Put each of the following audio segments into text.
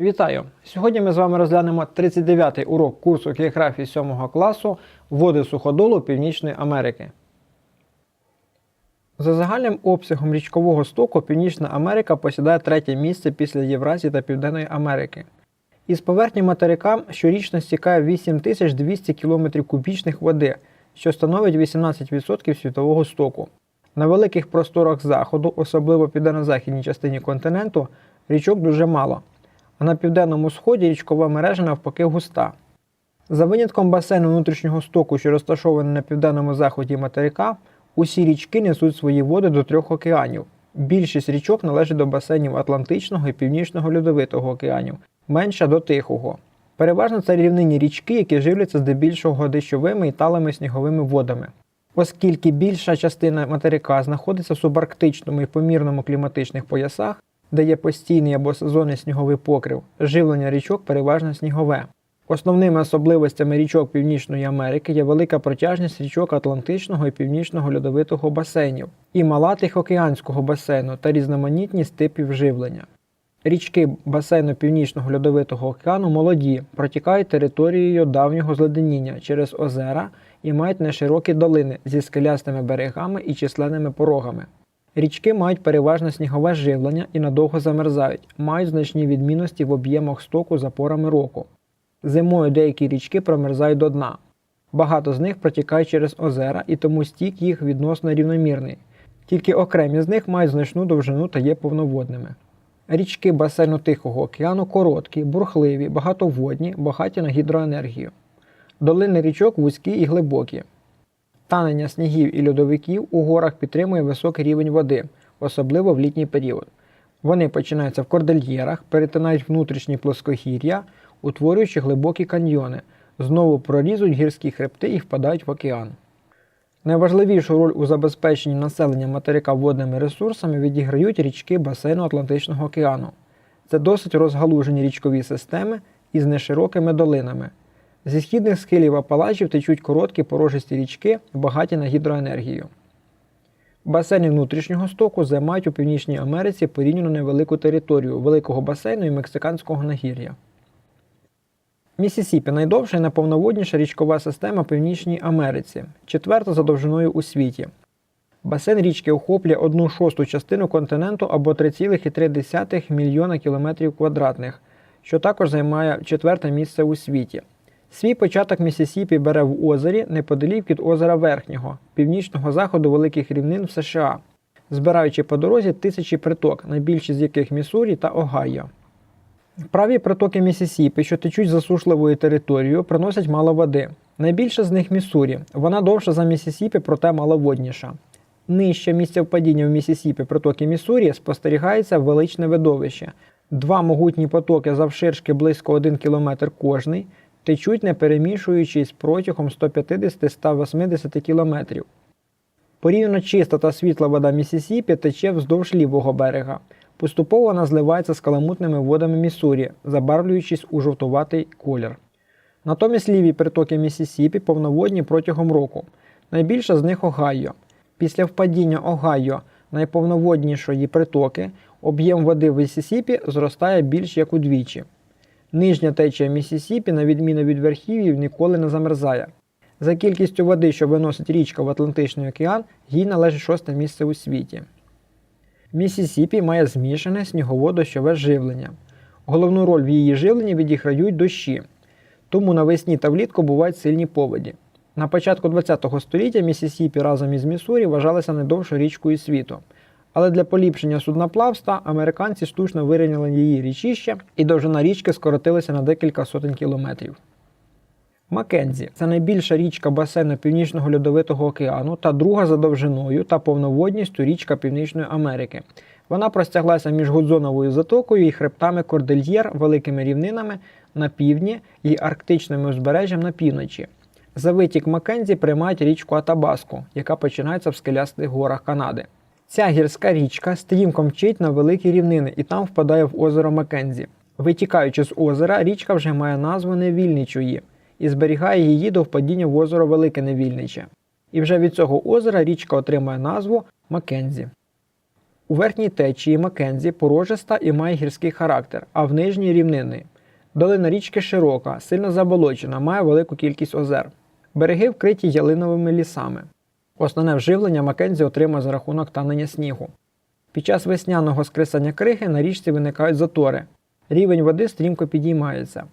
Вітаю! Сьогодні ми з вами розглянемо 39-й урок курсу географії 7 класу Води суходолу Північної Америки. За загальним обсягом річкового стоку Північна Америка посідає третє місце після Євразії та Південної Америки. Із поверхні материка щорічно стікає 8200 км кубічних води, що становить 18% світового стоку. На великих просторах заходу, особливо південно-західній частині континенту, річок дуже мало, а на південному сході річкова мережа навпаки густа. За винятком басейну внутрішнього стоку, що розташований на південному заході материка, усі річки несуть свої води до трьох океанів. Більшість річок належить до басейнів Атлантичного і Північного Льодовитого океанів, менша до Тихого. Переважно це рівнинні річки, які живляться здебільшого дощовими і талими сніговими водами. Оскільки більша частина материка знаходиться в субарктичному і помірному кліматичних поясах, де є постійний або сезонний сніговий покрив, живлення річок переважно снігове. Основними особливостями річок Північної Америки є велика протяжність річок Атлантичного і Північного льодовитого басейнів і мала Тихоокеанського басейну та різноманітність типів живлення. Річки басейну Північного льодовитого океану молоді, протікають територією давнього зледеніння через озера і мають неширокі долини зі скелястими берегами і численними порогами. Річки мають переважно снігове живлення і надовго замерзають, мають значні відмінності в об'ємах стоку за порами року. Зимою деякі річки промерзають до дна. Багато з них протікають через озера і тому стік їх відносно рівномірний. Тільки окремі з них мають значну довжину та є повноводними. Річки басейну Тихого океану короткі, бурхливі, багатоводні, багаті на гідроенергію. Долини річок вузькі і глибокі. Танення снігів і льодовиків у горах підтримує високий рівень води, особливо в літній період. Вони починаються в кордильєрах, перетинають внутрішні плоскогір'я, утворюючи глибокі каньйони, знову прорізують гірські хребти і впадають в океан. Найважливішу роль у забезпеченні населення материка водними ресурсами відіграють річки басейну Атлантичного океану. Це досить розгалужені річкові системи із неширокими долинами. Зі східних схилів Апалачів течуть короткі порожисті річки, багаті на гідроенергію. Басейни внутрішнього стоку займають у Північній Америці порівняно невелику територію великого басейну і мексиканського нагір'я. Місісіпі найдовша і найповноводніша річкова система Північній Америці, четверта за довжиною у світі. Басейн річки охоплює одну шосту частину континенту або 3,3 мільйона кілометрів квадратних, що також займає четверте місце у світі. Свій початок Місісіпі бере в озері неподалік від озера Верхнього, північного заходу великих рівнин в США, збираючи по дорозі тисячі приток, найбільші з яких Міссурі та Огайо. Праві притоки Місісіпи, що течуть засушливою територією, приносять мало води. Найбільша з них Міссурі. Вона довша за Місісіпі, проте маловодніша. Нижче місця впадіння в Місісіпі притоки Міссурі спостерігається величне видовище. Два могутні потоки завширшки близько 1 км кожний течуть не перемішуючись протягом 150-180 км. Порівняно чиста та світла вода Місісіпі тече вздовж лівого берега. Поступово вона зливається з каламутними водами Міссурі, забарвлюючись у жовтуватий колір. Натомість ліві притоки Місісіпі повноводні протягом року. Найбільша з них Огайо. Після впадіння Огайо найповноводнішої притоки об'єм води в Місісіпі зростає більш як удвічі. Нижня течія Місісіпі, на відміну від верхів'їв, ніколи не замерзає. За кількістю води, що виносить річка в Атлантичний океан, їй належить шосте місце у світі. Місісіпі має змішане снігово-дощове живлення. Головну роль в її живленні відіграють дощі, тому навесні та влітку бувають сильні поводі. На початку ХХ століття Місісіпі разом із Міссурі вважалася найдовшою річкою світу. Але для поліпшення судноплавства американці штучно вирівняли її річище, і довжина річки скоротилася на декілька сотень кілометрів. Маккензі це найбільша річка басейну Північного льодовитого океану та друга за довжиною та повноводністю річка Північної Америки. Вона простяглася між Гудзоновою затокою і хребтами Кордильєр, великими рівнинами на півдні і арктичним узбережжям на півночі. За витік Маккензі приймають річку Атабаску, яка починається в скелястих горах Канади. Ця гірська річка стрімко мчить на великі рівнини і там впадає в озеро Маккензі. Витікаючи з озера, річка вже має назву Невільничої і зберігає її до впадіння в озеро Велике Невільниче. І вже від цього озера річка отримає назву Маккензі. У верхній течії Маккензі порожиста і має гірський характер, а в нижній рівнинний. Долина річки широка, сильно заболочена, має велику кількість озер. Береги вкриті ялиновими лісами. Основне вживлення Маккензі отримує за рахунок танення снігу. Під час весняного скресання криги на річці виникають затори. Рівень води стрімко підіймається.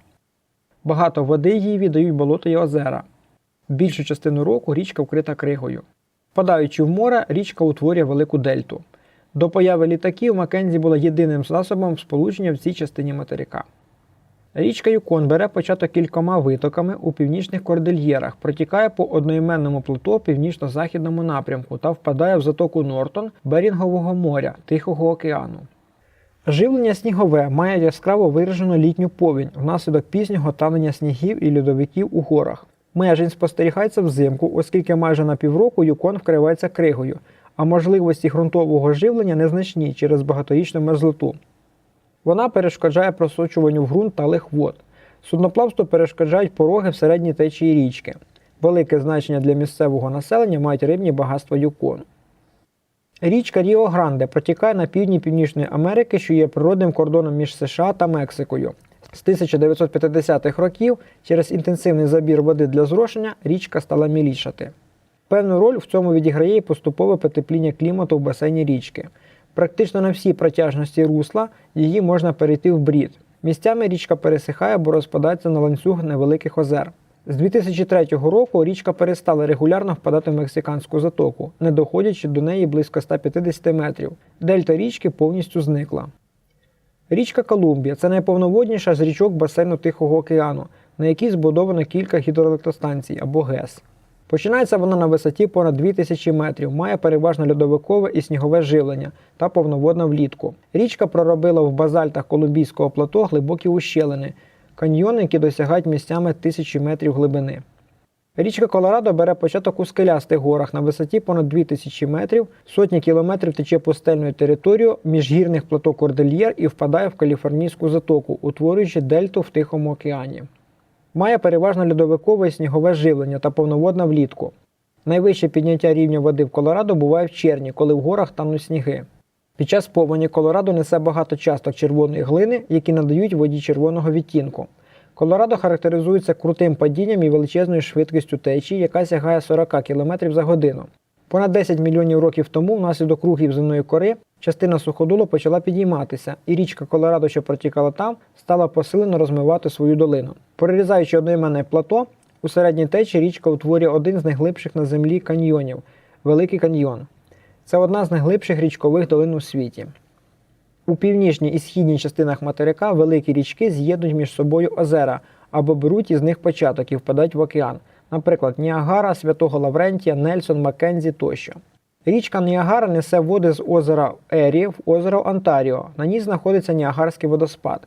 Багато води їй віддають болото й озера. Більшу частину року річка вкрита кригою. Впадаючи в море, річка утворює велику дельту. До появи літаків Маккензі була єдиним засобом сполучення в цій частині материка. Річка Юкон бере початок кількома витоками у північних кордильєрах, протікає по одноіменному плато північно-західному напрямку та впадає в затоку Нортон Берінгового моря Тихого океану. Живлення снігове має яскраво виражену літню повінь внаслідок пізнього танення снігів і льодовиків у горах. Межень спостерігається взимку, оскільки майже на півроку Юкон вкривається кригою, а можливості ґрунтового живлення незначні через багаторічну мерзлоту. Вона перешкоджає просочуванню в ґрунт талих вод. Судноплавству перешкоджають пороги в середній течії річки. Велике значення для місцевого населення мають рибні багатства Юкону. Річка Ріо Гранде протікає на півдні Північної Америки, що є природним кордоном між США та Мексикою. З 1950-х років через інтенсивний забір води для зрошення річка стала мілішати. Певну роль в цьому відіграє і поступове потепління клімату в басейні річки. Практично на всій протяжності русла її можна перейти в брід. Місцями річка пересихає або розпадається на ланцюг невеликих озер. З 2003 року річка перестала регулярно впадати в мексиканську затоку, не доходячи до неї близько 150 метрів. Дельта річки повністю зникла. Річка Колумбія це найповноводніша з річок басейну Тихого океану, на якій збудовано кілька гідроелектростанцій або ГЕС. Починається вона на висоті понад 2000 метрів, має переважно льодовикове і снігове живлення та повноводна влітку. Річка проробила в базальтах Колумбійського плато глибокі ущелини, каньйони, які досягають місцями тисячі метрів глибини. Річка Колорадо бере початок у скелястих горах на висоті понад 2000 метрів, сотні кілометрів тече пустельною територією міжгірних плато Кордильєр і впадає в Каліфорнійську затоку, утворюючи дельту в Тихому океані. Має переважно льодовикове і снігове живлення та повноводна влітку. Найвище підняття рівня води в Колорадо буває в червні, коли в горах тануть сніги. Під час повені Колорадо несе багато часток червоної глини, які надають воді червоного відтінку. Колорадо характеризується крутим падінням і величезною швидкістю течії, яка сягає 40 км за годину. Понад 10 мільйонів років тому, внаслідок рухів земної кори, частина суходолу почала підійматися, і річка Колорадо, що протікала там, стала посилено розмивати свою долину. Перерізаючи одноіменне плато, у середній течії річка утворює один з найглибших на землі каньйонів Великий каньйон. Це одна з найглибших річкових долин у світі. У північній і східній частинах материка великі річки з'єднують між собою озера або беруть із них початок і впадають в океан, наприклад, Ніагара, Святого Лаврентія, Нельсон, Маккензі тощо. Річка Ніагара несе води з озера Ері в озеро Онтаріо. На ній знаходиться Ніагарський водоспад.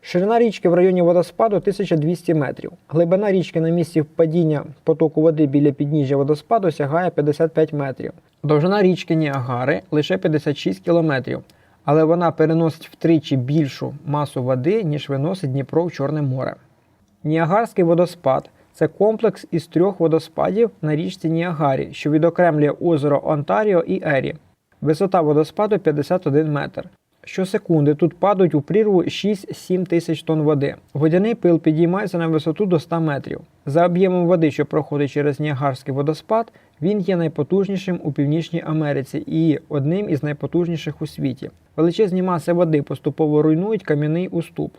Ширина річки в районі водоспаду 1200 метрів. Глибина річки на місці впадіння потоку води біля підніжжя водоспаду сягає 55 метрів. Довжина річки Ніагари лише 56 кілометрів, але вона переносить втричі більшу масу води, ніж виносить Дніпро в Чорне море. Ніагарський водоспад це комплекс із трьох водоспадів на річці Ніагарі, що відокремлює озеро Онтаріо і Ері. Висота водоспаду 51 метр. Щосекунди тут падають у прірву 6-7 тисяч тонн води. Водяний пил підіймається на висоту до 100 метрів. За об'ємом води, що проходить через Ніагарський водоспад, він є найпотужнішим у Північній Америці і одним із найпотужніших у світі. Величезні маси води поступово руйнують кам'яний уступ.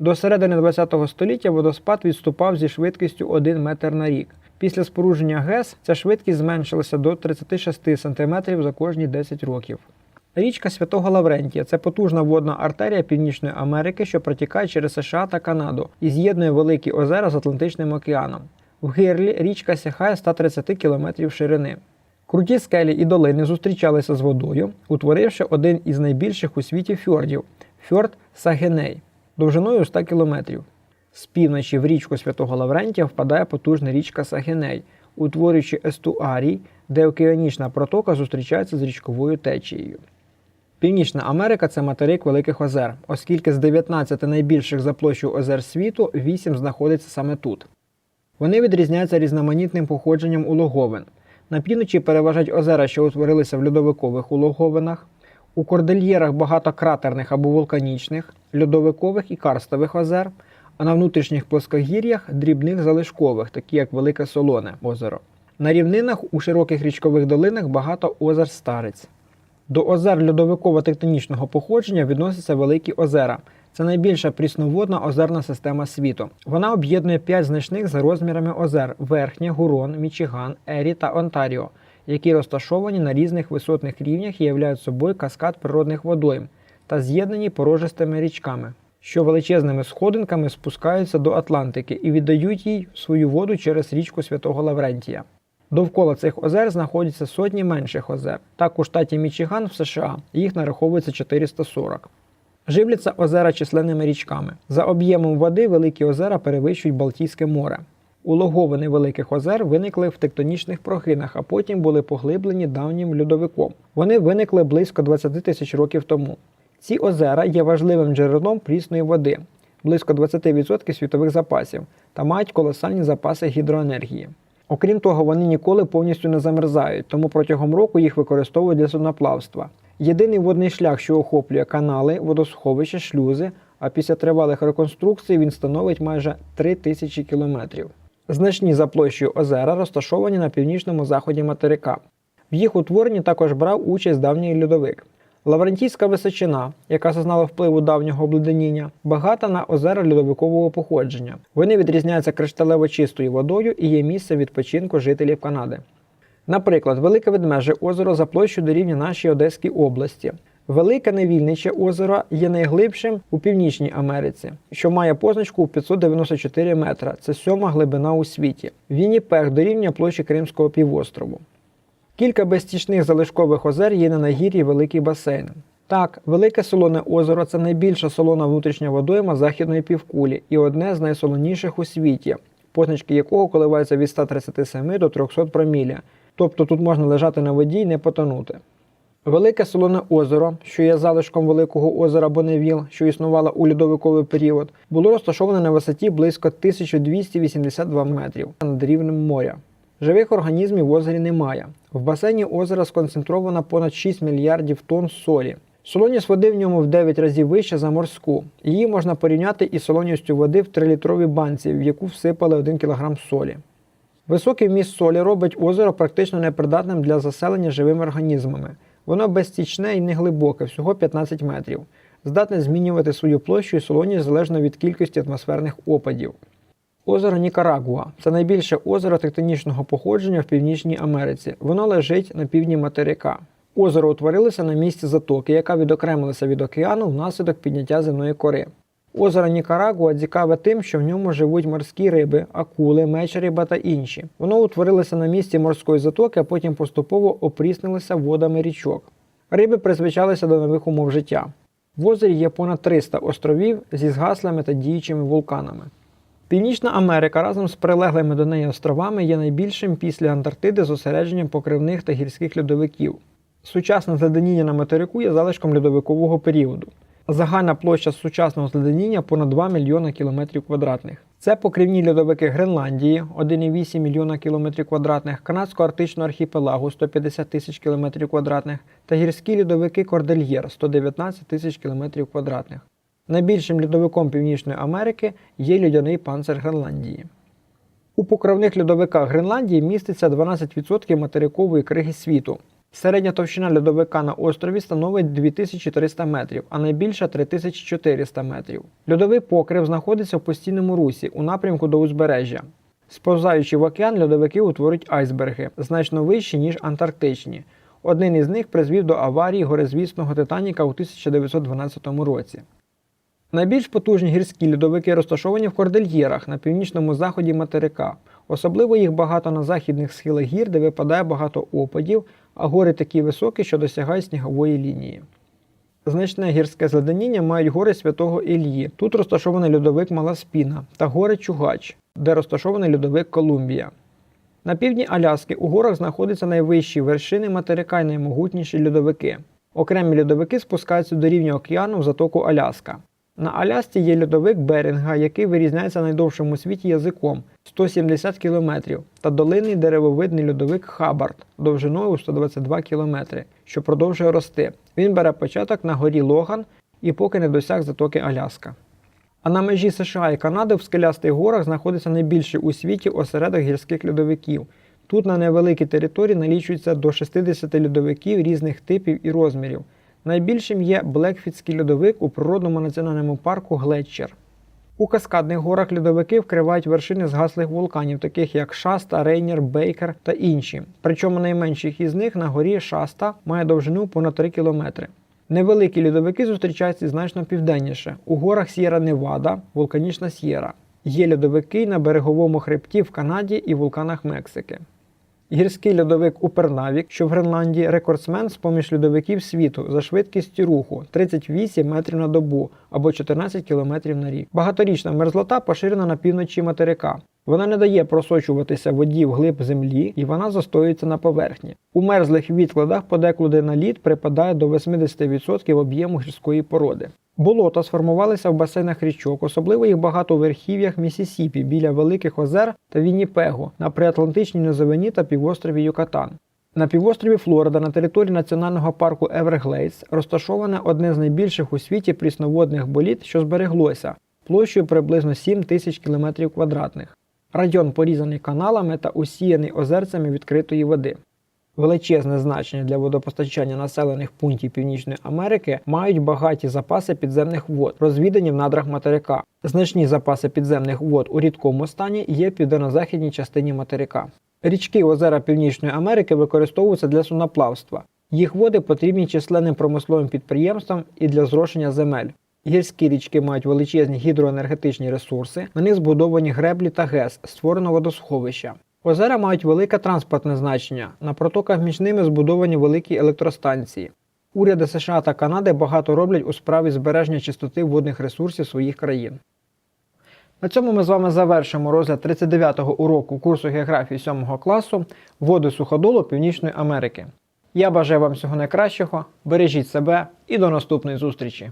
До середини ХХ століття водоспад відступав зі швидкістю 1 метр на рік. Після спорудження ГЕС ця швидкість зменшилася до 36 см за кожні 10 років. Річка Святого Лаврентія це потужна водна артерія Північної Америки, що протікає через США та Канаду і з'єднує великі озера з Атлантичним океаном. В гирлі річка сягає 130 км ширини. Круті скелі і долини зустрічалися з водою, утворивши один із найбільших у світі фьордів фьорд Сагеней, довжиною 100 км. З півночі в річку Святого Лаврентія впадає потужна річка Сагеней, утворюючи естуарій, де океанічна протока зустрічається з річковою течією. Північна Америка це материк Великих озер, оскільки з 19 найбільших за площу озер світу 8 знаходиться саме тут. Вони відрізняються різноманітним походженням улоговин. На півночі переважають озера, що утворилися в льодовикових улоговинах. У кордильєрах багато кратерних або вулканічних, льодовикових і карстових озер, а на внутрішніх плоскогір'ях дрібних залишкових, такі як Велике Солоне озеро. На рівнинах у широких річкових долинах багато озер стариць. До озер льодовиково-тектонічного походження відносяться Великі озера. Це найбільша прісноводна озерна система світу. Вона об'єднує п'ять значних за розмірами озер: Верхнє, Гурон, Мічиган, Ері та Онтаріо, які розташовані на різних висотних рівнях і являють собою каскад природних водойм та з'єднані порожистими річками, що величезними сходинками спускаються до Атлантики і віддають їй свою воду через річку Святого Лаврентія. Довкола цих озер знаходяться сотні менших озер. Так у штаті Мічиган в США їх нараховується 440. Живляться озера численними річками. За об'ємом води великі озера перевищують Балтійське море. Улоговини великих озер виникли в тектонічних прогинах, а потім були поглиблені давнім льодовиком. Вони виникли близько 20 тисяч років тому. Ці озера є важливим джерелом прісної води, близько 20% світових запасів, та мають колосальні запаси гідроенергії. Окрім того, вони ніколи повністю не замерзають, тому протягом року їх використовують для судноплавства. Єдиний водний шлях, що охоплює канали, водосховища, шлюзи, а після тривалих реконструкцій він становить майже 3 тисячі кілометрів. Значні за площею озера розташовані на північному заході материка. В їх утворенні також брав участь давній льодовик. Лаврентійська височина, яка зазнала впливу давнього обледеніння, багата на озера льодовикового походження. Вони відрізняються кришталево чистою водою і є місцем відпочинку жителів Канади. Наприклад, Велике Ведмеже озеро за площею дорівнює нашій Одеській області. Велике Невільниче озеро є найглибшим у Північній Америці, що має позначку у 594 метра. Це сьома глибина у світі. Вінніпег дорівнює площі Кримського півострову. Кілька безстічних залишкових озер є на нагір'ї Великий басейн. Так, Велике Солоне озеро це найбільша солона внутрішня водойма західної півкулі і одне з найсолоніших у світі, позначки якого коливаються від 137 до 300 проміля. Тобто тут можна лежати на воді і не потонути. Велике Солоне озеро, що є залишком Великого озера Боневіл, що існувало у льодовиковий період, було розташоване на висоті близько 1282 метрів над рівнем моря. Живих організмів в озері немає. В басейні озера сконцентровано понад 6 мільярдів тонн солі. Солоність води в ньому в 9 разів вища за морську. Її можна порівняти із солоністю води в 3-літровій банці, в яку всипали 1 кг солі. Високий вміст солі робить озеро практично непридатним для заселення живими організмами. Воно безстічне і неглибоке, всього 15 метрів, здатне змінювати свою площу і солоність залежно від кількості атмосферних опадів. Озеро Нікарагуа це найбільше озеро тектонічного походження в Північній Америці. Воно лежить на півдні материка. Озеро утворилося на місці затоки, яка відокремилася від океану внаслідок підняття земної кори. Озеро Нікарагуа цікаве тим, що в ньому живуть морські риби, акули, мечериба та інші. Воно утворилося на місці морської затоки, а потім поступово опріснилося водами річок. Риби призвичалися до нових умов життя. В озері є понад 300 островів зі згаслими та діючими вулканами. Північна Америка разом з прилеглими до неї островами є найбільшим після Антарктиди зосередженням покривних та гірських льодовиків. Сучасне зледеніння на материку є залишком льодовикового періоду. Загальна площа сучасного зледеніння понад 2 мільйона кілометрів квадратних. Це покрівні льодовики Гренландії 1,8 мільйона кілометрів квадратних, канадсько-арктичного архіпелагу 150 тисяч кілометрів квадратних та гірські льодовики Кордельєр 119 тисяч кілометрів квадратних. Найбільшим льодовиком Північної Америки є льодяний панцир Гренландії. У покровних льодовиках Гренландії міститься 12% материкової криги світу. Середня товщина льодовика на острові становить 2300 метрів, а найбільша 3400 метрів. Льодовий покрив знаходиться в постійному русі у напрямку до узбережжя. Сповзаючи в океан, льодовики утворюють айсберги, значно вищі, ніж антарктичні. Один із них призвів до аварії горизвісного Титаніка у 1912 році. Найбільш потужні гірські льодовики розташовані в кордильєрах на північному заході материка. Особливо їх багато на західних схилах гір, де випадає багато опадів, а гори такі високі, що досягають снігової лінії. Значне гірське зледеніння мають гори Святого Іллі. Тут розташований льодовик Маласпіна та гори Чугач, де розташований льодовик Колумбія. На півдні Аляски у горах знаходяться найвищі вершини материка і наймогутніші льодовики. Окремі льодовики спускаються до рівня океану в затоку Аляска. На Алясці є льодовик Берінга, який вирізняється найдовшим у світі язиком 170 км, та долинний деревовидний льодовик Хабард довжиною 122 км, що продовжує рости. Він бере початок на горі Логан і поки не досяг затоки Аляска. А на межі США і Канади в скелястих горах знаходиться найбільший у світі осередок гірських льодовиків. Тут на невеликій території налічується до 60 льодовиків різних типів і розмірів. Найбільшим є Блекфітський льодовик у природному національному парку Глетчер. У каскадних горах льодовики вкривають вершини згаслих вулканів, таких як Шаста, Рейнер, Бейкер та інші. Причому найменших із них на горі Шаста має довжину понад 3 кілометри. Невеликі льодовики зустрічаються значно південніше. У горах С'єра Невада, вулканічна С'єра. Є льодовики на береговому хребті в Канаді і вулканах Мексики. Гірський льодовик Упернавік, що в Гренландії рекордсмен з поміж льодовиків світу за швидкістю руху 38 метрів на добу або 14 км на рік. Багаторічна мерзлота поширена на півночі материка. Вона не дає просочуватися воді в глиб землі і вона застоюється на поверхні. У мерзлих відкладах подекуди на лід припадає до 80% об'єму гірської породи. Болота сформувалися в басейнах річок, особливо їх багато у верхів'ях Місісіпі біля Великих озер та Вінніпего на приатлантичній низовині та півострові Юкатан. На півострові Флорида на території національного парку Еверглейдс розташоване одне з найбільших у світі прісноводних боліт, що збереглося, площею приблизно 7 тисяч кілометрів квадратних. Район порізаний каналами та усіяний озерцями відкритої води. Величезне значення для водопостачання населених пунктів Північної Америки мають багаті запаси підземних вод, розвідані в надрах материка. Значні запаси підземних вод у рідкому стані є в південно-західній частині материка. Річки озера Північної Америки використовуються для суноплавства. Їх води потрібні численним промисловим підприємствам і для зрошення земель. Гірські річки мають величезні гідроенергетичні ресурси, на них збудовані греблі та ГЕС, створено водосховища. Озера мають велике транспортне значення. На протоках між ними збудовані великі електростанції. Уряди США та Канади багато роблять у справі збереження чистоти водних ресурсів своїх країн. На цьому ми з вами завершимо розгляд 39-го уроку курсу географії 7 класу Води суходолу Північної Америки. Я бажаю вам всього найкращого, бережіть себе і до наступної зустрічі!